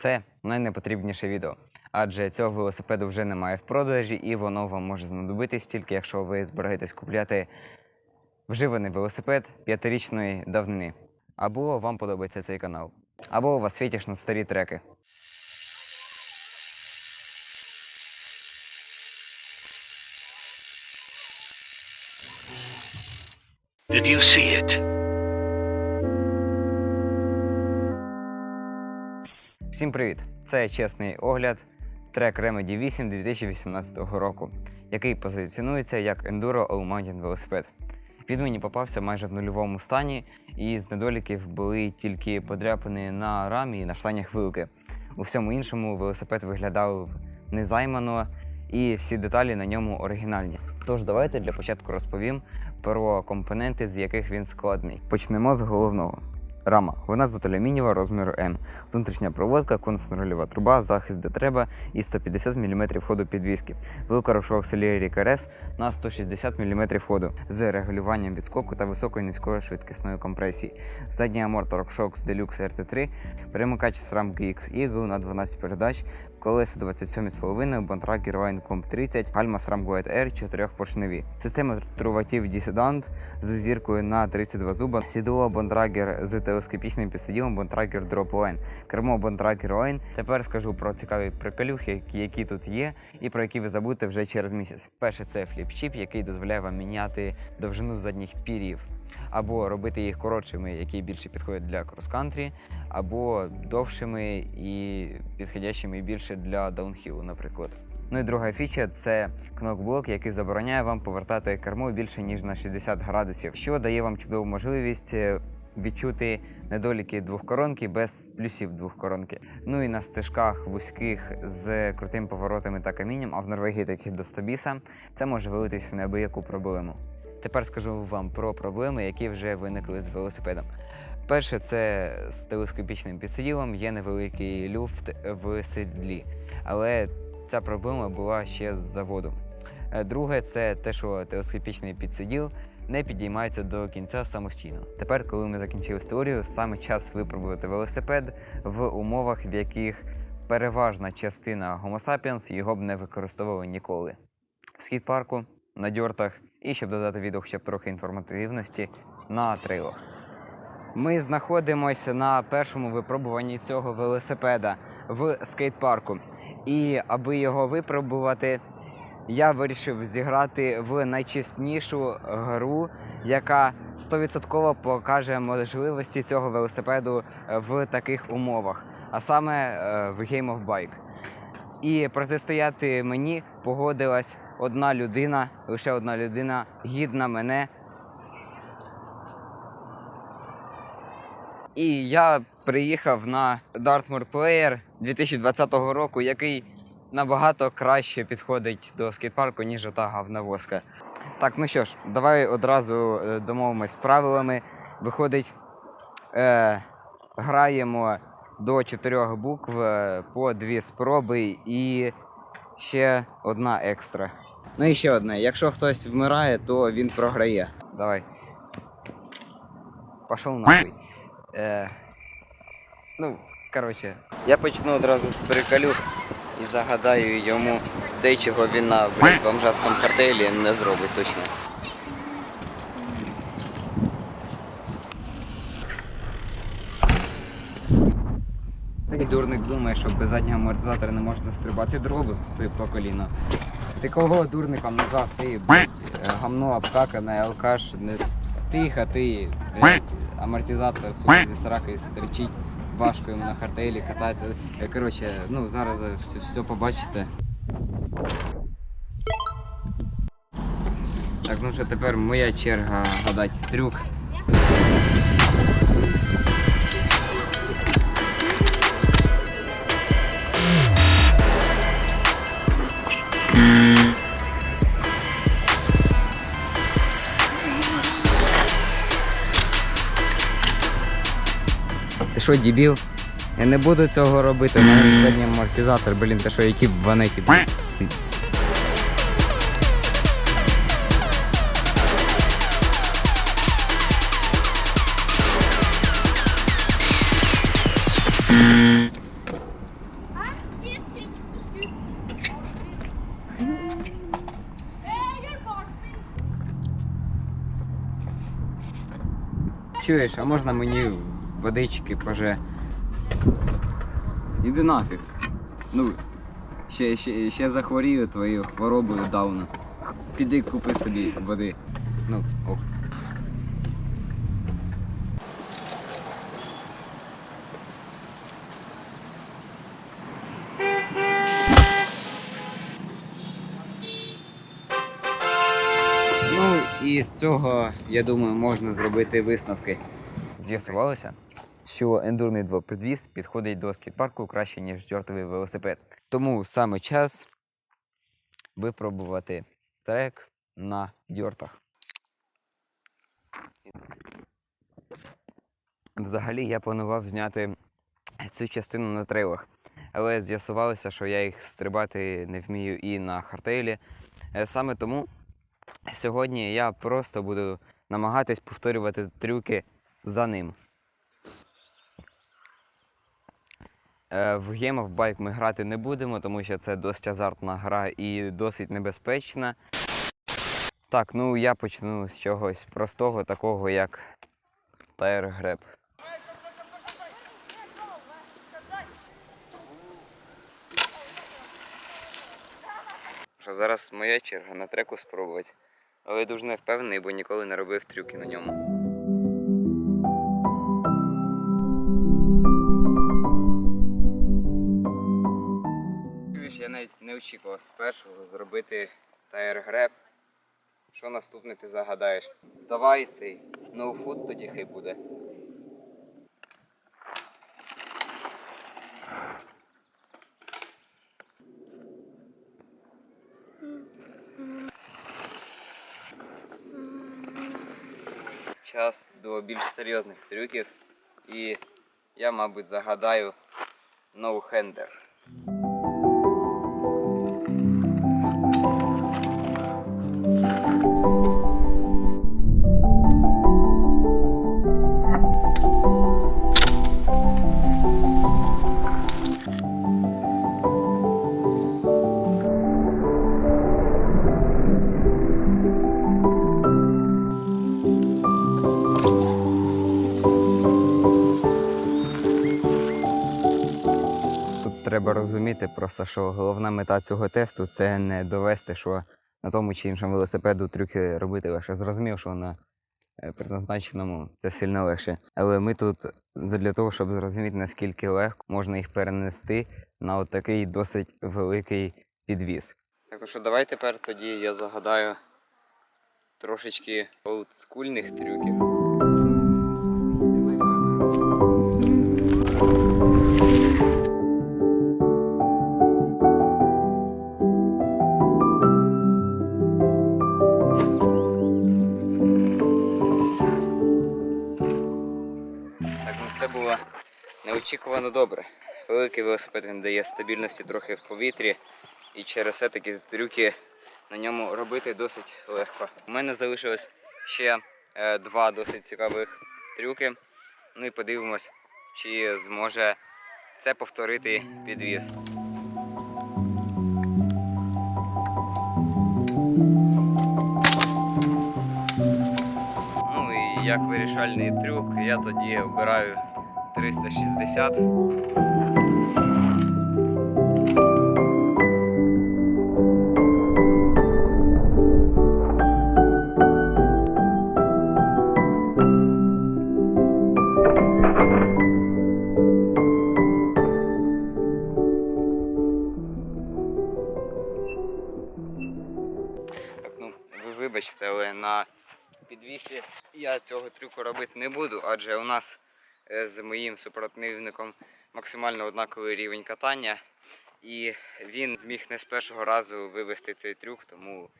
Це найнепотрібніше відео, адже цього велосипеду вже немає в продажі, і воно вам може знадобитись тільки якщо ви збираєтесь купляти вживаний велосипед п'ятирічної давнини. Або вам подобається цей канал, або у вас фетиш на старі треки. Did you see it? Всім привіт! Це чесний огляд трек Remedy 8 2018 року, який позиціонується як Enduro All Mountain велосипед. Він мені попався майже в нульовому стані, і з недоліків були тільки подряпини на рамі і на штанях вилки. У всьому іншому велосипед виглядав незаймано, і всі деталі на ньому оригінальні. Тож давайте для початку розповім про компоненти, з яких він складний. Почнемо з головного. Рама. Вона тут алюмінієва розміру М. Внутрішня проводка, конусно-рольова труба, захист де треба і 150 мм ходу підвіски. Велика Celery КРС на 160 мм ходу з регулюванням відскоку та високою низькою швидкісною компресії. Задній амортор RockShox Deluxe RT3, перемикач SRAM GX Eagle на 12 передач, колеса 27,5, Bontrager Line Comp 30, гальма SRAM Guide R 4 поршневі. Система труvatів Dissident з зіркою на 32 зуба, сідло Bontrager з телескопічним підсиділом Bontrager Drop Line, кермо Bontrager Line. Тепер скажу про цікаві приколюхи, які, тут є, і про які ви забудете вже через місяць. Перше це фліп-чіп, який дозволяє вам міняти довжину задніх пір'їв. Або робити їх коротшими, які більше підходять для крос-кантрі, або довшими і підходящими більше для даунхілу, наприклад. Ну і друга фіча це кнокблок, який забороняє вам повертати кермо більше ніж на 60 градусів, що дає вам чудову можливість е, відчути недоліки двохкоронки без плюсів двохкоронки. Ну і на стежках вузьких з крутими поворотами та камінням, а в Норвегії таких до 100 біса, це може вилитись в неабияку проблему. Тепер скажу вам про проблеми, які вже виникли з велосипедом. Перше, це з телескопічним підсиділом є невеликий люфт в сідлі, але ця проблема була ще з заводу. Е, Друге, це те, що телескопічний підсиділ не підіймається до кінця самостійно. Тепер, коли ми закінчили з саме час випробувати велосипед в умовах, в яких переважна частина Homo sapiens його б не використовували ніколи. В скейт-парку, на дьортах і щоб додати відео б трохи інформативності на трейлах. Ми знаходимося на першому випробуванні цього велосипеда в скейт-парку. І аби його випробувати, я вирішив зіграти в найчеснішу гру, яка 100% покаже можливості цього велосипеду в таких умовах, а саме е, в Game of Bike. І протистояти мені погодилась одна людина, лише одна людина, гідна мене. І я приїхав на Dartmoor Player 2020 року, який набагато краще підходить до скейт-парку, ніж ота гавна воска. Так, ну що ж, давай одразу е, домовимось з правилами. Виходить, е, граємо до чотирьох букв е, по дві спроби і ще одна екстра. Ну і ще одне. Якщо хтось вмирає, то він програє. Давай. Пішов нахуй. Е, ну, коротше. Я почну одразу з перекалюх і загадаю йому те, чого він на бомжаському картелі не зробить точно. Цей дурник думає, що без заднього амортизатора не можна стрибати дроби по коліно. Ти кого дурником назвав? Ти е, гамно обкакане, алкаш, не тихо, ти амортизатор сука, зі сраки стерчить, важко йому на хартейлі кататися. Е, Коротше, ну зараз все, все побачите. Так, ну що тепер моя черга гадати трюк. Ти що, дебіл? Я не буду цього робити, на задній амортизатор, блін, ти що, які ванеки. Чуєш, а можна мені водички поже. Іди нафіг. Ну, ще, ще, ще захворію твоєю хворобою дауна. Х, Піди купи собі води. Ну, ок. Ну і з цього, я думаю, можна зробити висновки. З'ясувалося, що ендурний двопідвіз підходить до скейт-парку краще, ніж дьортовий велосипед. Тому саме час випробувати трек на дьортах. Взагалі я планував зняти цю частину на трейлах, але з'ясувалося, що я їх стрибати не вмію і на хардтейлі. Е, Саме тому сьогодні я просто буду намагатись повторювати трюки за ним. Е, В Game of Bike ми грати не будемо, тому що це досить азартна гра і досить небезпечна. Так, ну я почну з чогось простого, такого як Tire Grab. Що зараз моя черга на треку спробувати. Але я дуже не впевнений, бо ніколи не робив трюки на ньому. Навіть не очікував спершу зробити тайр греб. Що наступне ти загадаєш? Давай цей ноуфуд тоді хай буде. Час до більш серйозних трюків. І я, мабуть, загадаю ноухендер. Тут розуміти просто, що головна мета цього тесту це не довести, що на тому чи іншому велосипеду трюки робити легше. Зрозумів, що на е, предназначеному це сильно легше. Але ми тут для того, щоб зрозуміти, наскільки легко можна їх перенести на от такий досить великий підвіз. Так то що давай тепер тоді я загадаю трошечки олдскульних трюків. Це було неочікувано добре. Великий велосипед він дає стабільності трохи в повітрі, і через це такі трюки на ньому робити досить легко. У мене залишилось ще е, два досить цікавих трюки. Ну і подивимось, чи зможе це повторити підвіз. Ну і як вирішальний трюк, я тоді обираю 360. Так, ну, ви вибачте, але на підвісі я цього трюку робити не буду, адже у нас з моїм супротивником максимально однаковий рівень катання. І він зміг не з першого разу вивести цей трюк, тому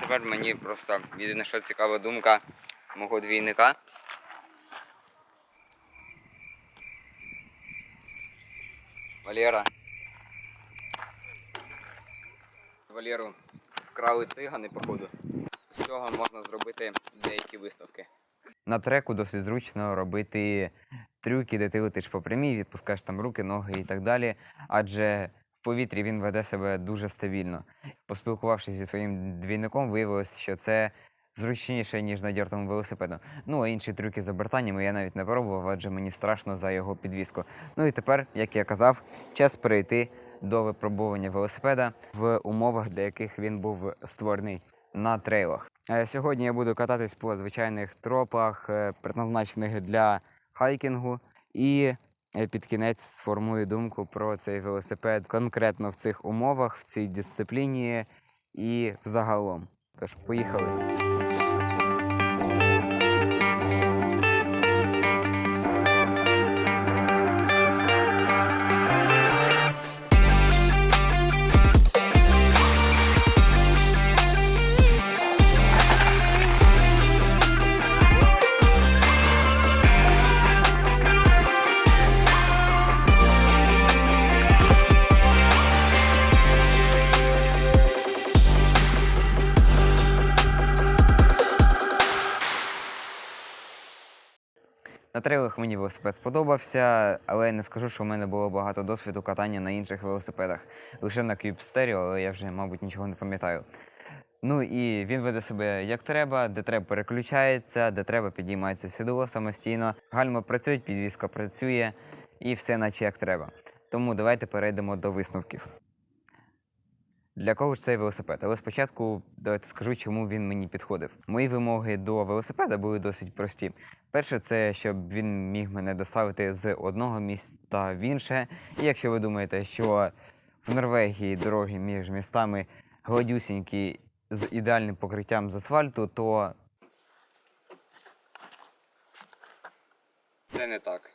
тепер мені просто єдине, що цікава думка мого двійника. Валера. Валеру вкрали цигани, походу. З цього можна зробити деякі висновки. На треку досить зручно робити трюки, де ти летиш по прямій, відпускаєш там руки, ноги і так далі. Адже в повітрі він веде себе дуже стабільно. Поспілкувавшись зі своїм двійником, виявилось, що це зручніше, ніж на дьортому велосипеду. Ну а інші трюки з обертаннями я навіть не пробував, адже мені страшно за його підвіску. Ну і тепер, як я казав, час перейти до випробування велосипеда в умовах, для яких він був створений на трейлах. Е, Сьогодні я буду кататись по звичайних тропах, е, предназначених для хайкінгу, і е, під кінець сформую думку про цей велосипед конкретно в цих умовах, в цій дисципліні і взагалом. Тож, поїхали. На трейлах мені велосипед сподобався, але не скажу, що в мене було багато досвіду катання на інших велосипедах. Лише на Cube але я вже, мабуть, нічого не пам'ятаю. Ну і він веде себе як треба, де треба переключається, де треба підіймається сідло самостійно. Гальма працюють, підвізка працює і все наче як треба. Тому давайте перейдемо до висновків. Для кого ж цей велосипед? Але спочатку давайте скажу, чому він мені підходив. Мої вимоги до велосипеда були досить прості. Перше, це щоб він міг мене доставити з одного міста в інше. І якщо ви думаєте, що в Норвегії дороги між містами гладюсінькі з ідеальним покриттям з асфальту, то це не так.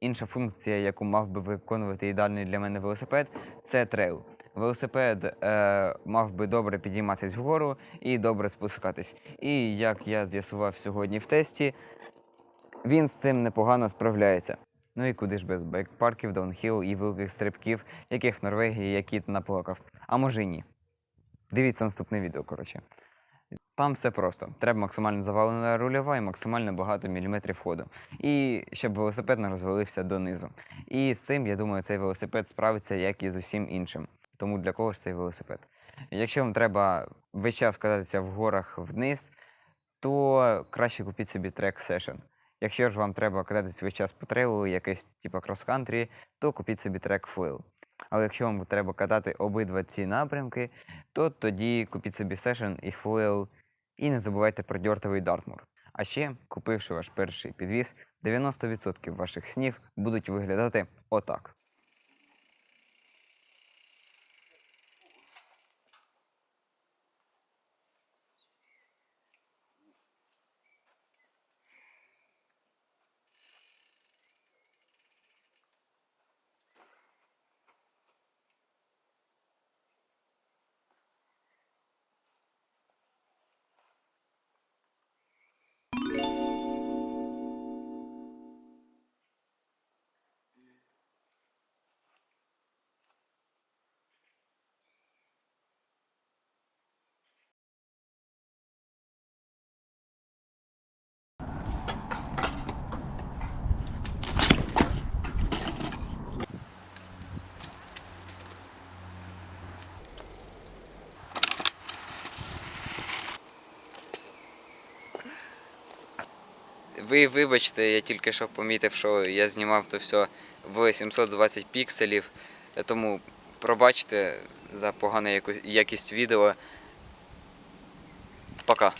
Інша функція, яку мав би виконувати ідеальний для мене велосипед, це трейл. Велосипед е, мав би добре підійматись вгору і добре спускатись. І як я з'ясував сьогодні в тесті, він з цим непогано справляється. Ну і куди ж без бейкпарків, даунхіл і великих стрибків, яких в Норвегії я кіт наплакав. А може й ні. Дивіться наступне відео, коротше. Там все просто. Треба максимально завалена рульова і максимально багато міліметрів ходу. І щоб велосипед не розвалився донизу. І з цим, я думаю, цей велосипед справиться як і з усім іншим. Тому для кого ж цей велосипед? Якщо вам треба весь час кататися в горах вниз, то краще купіть собі трек Session. Якщо ж вам треба кататися весь час по трейлу, якесь типу крос-кантрі, то купіть собі трек Foil. Але якщо вам треба катати обидва ці напрямки, то тоді купіть собі Session і Foil, і не забувайте про дьортовий Дартмур. А ще, купивши ваш перший підвіз, 90% ваших снів будуть виглядати отак. Ви вибачте, я тільки що помітив, що я знімав то все в 720 пікселів, тому пробачте за погану якість відео. Пока.